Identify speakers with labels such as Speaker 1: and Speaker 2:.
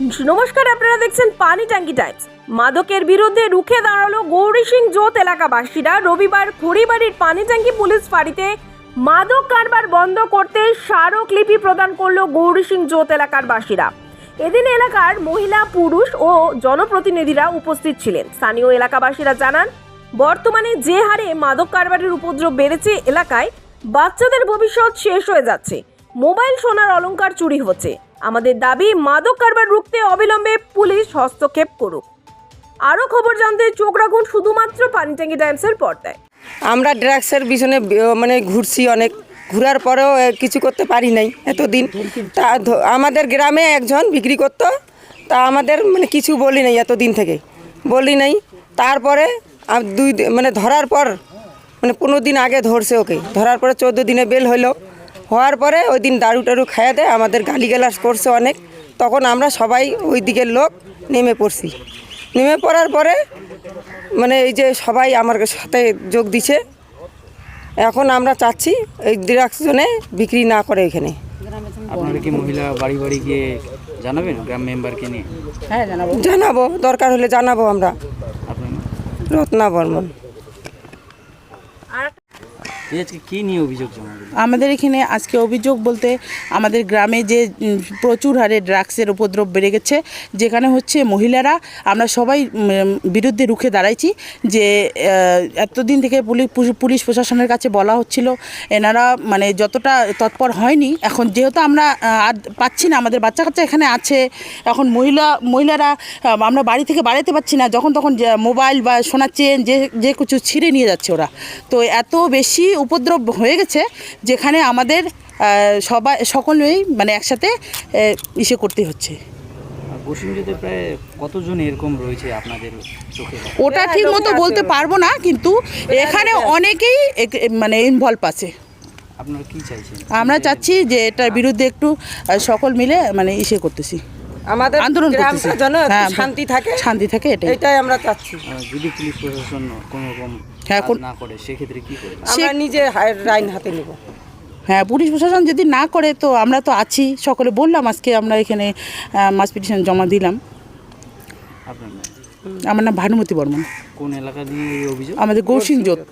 Speaker 1: নমস্কার, আপনারা দেখছেন পানি ট্যাঙ্কি টাইমস। মাদকের বিরুদ্ধে রুখে দাঁড়াল গৌরী সিং জোত এলাকাবাসীরা। রবিবার খড়িবাড়ির পানি ট্যাঙ্কি পুলিশ ফাঁড়িতে মাদক কারবার বন্ধ করতে স্মারকলিপি প্রদান করল গৌরী সিং জোত এলাকার বাসীরা এদিন এলাকার মহিলা, পুরুষ ও জনপ্রতিনিধিরা উপস্থিত ছিলেন। স্থানীয় এলাকাবাসীরা জানান, বর্তমানে যে হারে মাদক কারবারের উপদ্রব বেড়েছে এলাকায়, বাচ্চাদের ভবিষ্যৎ শেষ হয়ে যাচ্ছে। মোবাইল, সোনার অলংকার চুরি হচ্ছে। আমাদের দাবি, মাদক কারবার রুখতে অবিলম্বে পুলিশ হস্তক্ষেপ করুক। আরও খবর জানতে চোখ রাখুন শুধুমাত্র পানিট্যাঙ্কি টাইমসের পর্দায়।
Speaker 2: আমরা ড্রাগসের পিছনে মানে ঘুরছি অনেক। ঘোরার পরেও কিছু করতে পারি নাই এতদিন। তা আমাদের গ্রামে একজন বিক্রি করতো। তা আমাদের মানে কিছু বলি নাই এতদিন থেকে। বলি নাই। তারপরে দুই মানে ধরার পর মানে পনেরো দিন আগে ধরছে ওকে। ধরার পরে চোদ্দ দিনে বেল হলো। হওয়ার পরে ওই দিন দারু টারু খাইয়ে দেয় আমাদের গালিগালাজ করছে অনেক। তখন আমরা সবাই ওই দিকের লোক নেমে পড়ছি। নেমে পড়ার পরে মানে এই যে সবাই আমার সাথে যোগ দিছে। এখন আমরা চাচ্ছি এই ডিরাকশনে বিক্রি না করে এখানে।
Speaker 3: আপনারা কি মহিলা বাড়ি বাড়ি গিয়ে জানাবেন গ্রাম মেম্বারকে নিয়ে?
Speaker 2: জানাব। দরকার হলে জানাব আমরা। রত্না বর্মন
Speaker 3: এই আজকে কি নিয়ে অভিযোগ জমা দিলেন
Speaker 4: আমাদের এখানে আজকে অভিযোগ বলতে আমাদের গ্রামে যে প্রচুর হারে ড্রাগসের উপদ্রব বেড়ে গেছে, যেখানে হচ্ছে মহিলারা, আমরা সবাই বিরুদ্ধে রুখে দাঁড়াইছি যে এতদিন থেকে পুলিশ পুলিশ প্রশাসনের কাছে বলা হচ্ছিল, এনারা মানে যতটা তৎপর হয়নি, এখন যেহেতু আমরা আর পাচ্ছি না, আমাদের বাচ্চা কাচ্চা এখানে আছে, এখন মহিলা, মহিলারা আমরা বাড়ি থেকে বাড়াতে পারছি না, যখন তখন মোবাইল বা সোনার চেন, যে যে কিছু ছিঁড়ে নিয়ে যাচ্ছে ওরা। তো এত বেশি উপদ্রব হয়ে গেছে যেখানে আমাদের সবাই সকলেই মানে একসাথে ইসে করতে হচ্ছে।
Speaker 3: আর প্রায় কতজন এরকম রয়েছে আপনাদের চোখে?
Speaker 4: ওটা ঠিক মতো বলতে পারব না কিন্তু এখানে অনেকেই মানে ইনভলভ আছে।
Speaker 3: আপনারা কি চাইছেন?
Speaker 4: আমরা চাচ্ছি যে এটার বিরুদ্ধে একটু সকল মিলে মানে ইসে করতেছি।
Speaker 2: আমাদের
Speaker 4: আন্দোলন করতেছি। হ্যাঁ,
Speaker 2: শান্তি থাকে
Speaker 4: শান্তি থাকে এটাই।
Speaker 2: এটাই আমরা চাচ্ছি।
Speaker 3: যদি পুলিশ প্রশাসন কোনো রকম
Speaker 4: হ্যাঁ,
Speaker 3: না করে সেক্ষেত্রে কি করবেন
Speaker 2: আমরা নিজে রাইন হাতে নেব।
Speaker 4: হ্যাঁ পুলিশ প্রশাসন যদি না করে তো আমরা তো আছি। সকলে বললাম আজকে আমরা এখানে মাস পিটিশন জমা দিলাম। আমার নাম ভানুমতি বর্মন।
Speaker 3: কোন এলাকা দিয়ে অভিযোগ?
Speaker 4: আমাদের গৌসিং জোত